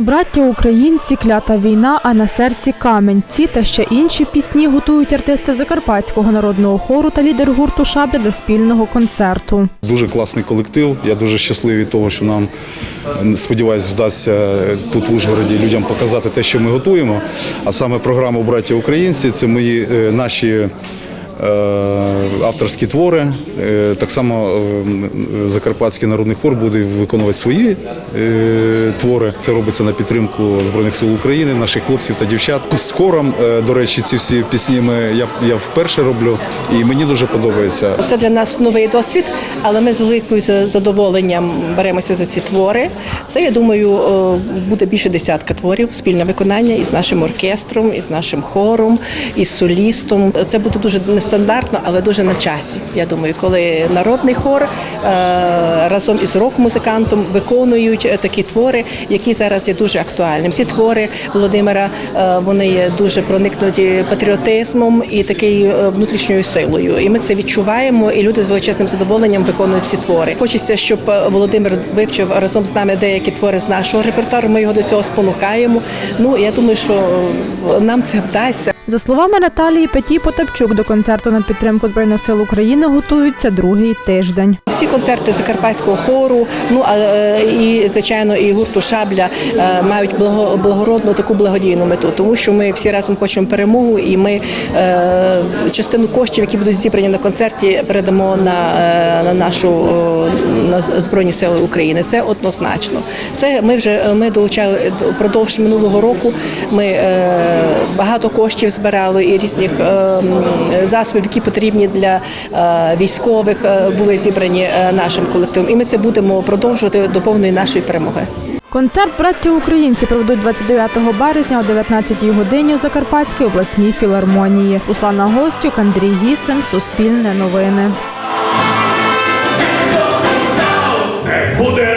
Браття українці, клята війна, а на серці камінь. Ці та ще інші пісні готують артисти Закарпатського народного хору та лідер гурту Шабля до спільного концерту. Дуже класний колектив. Я дуже щасливий того, що нам сподіваюсь, вдасться тут в Ужгороді людям показати те, що ми готуємо. А саме програму Браття українці це мої е, наші. Е, Авторські твори. Е, Так само е, Закарпатський народний хор буде виконувати свої твори. Це робиться на підтримку Збройних сил України, наших хлопців та дівчат. Е, до речі, ці всі пісні ми, я, я вперше роблю, і мені дуже подобається. Це для нас новий досвід, але ми з великою задоволенням беремося за ці твори. Це, я думаю, буде більше десятка творів, спільне виконання із нашим оркестром, із нашим хором, із солістом. Це буде дуже нестандартно, але дуже на часі. Я думаю, коли народний хор е, разом із рок-музикантом виконують е, такі твори, які зараз є дуже актуальними. Всі твори Володимира е, вони є дуже проникнуті патріотизмом і такою внутрішньою силою. І ми це відчуваємо, і люди з величезним задоволенням виконують ці твори. Хочеться, щоб Володимир вивчив разом з нами деякі твори з нашого репертуару. Ми його до цього спонукаємо. Ну я думаю, що нам це вдасться. За словами Наталії Петі Потапчук, до концерту на підтримку Збройних сил України готуються другий тиждень. Всі концерти закарпатського хору, ну а е, і звичайно, і гурту Шабля е, мають благо- благородну таку благодійну мету, тому що ми всі разом хочемо перемогу, і ми е, частину коштів, які будуть зібрані на концерті, передамо на, на нашу на збройні сили України. Це однозначно. Це ми вже ми долучали впродовж минулого року. Ми е, багато коштів збирали і різних е, засобів, які потрібні для е, військових, е, були зібрані е, нашим колективом. І ми це будемо продовжувати до повної нашої перемоги. Концерт браття українці проведуть 29 березня о 19 годині у Закарпатській обласній філармонії. Руслана Гостюк, Андрій Гісем, Суспільне новини. Все буде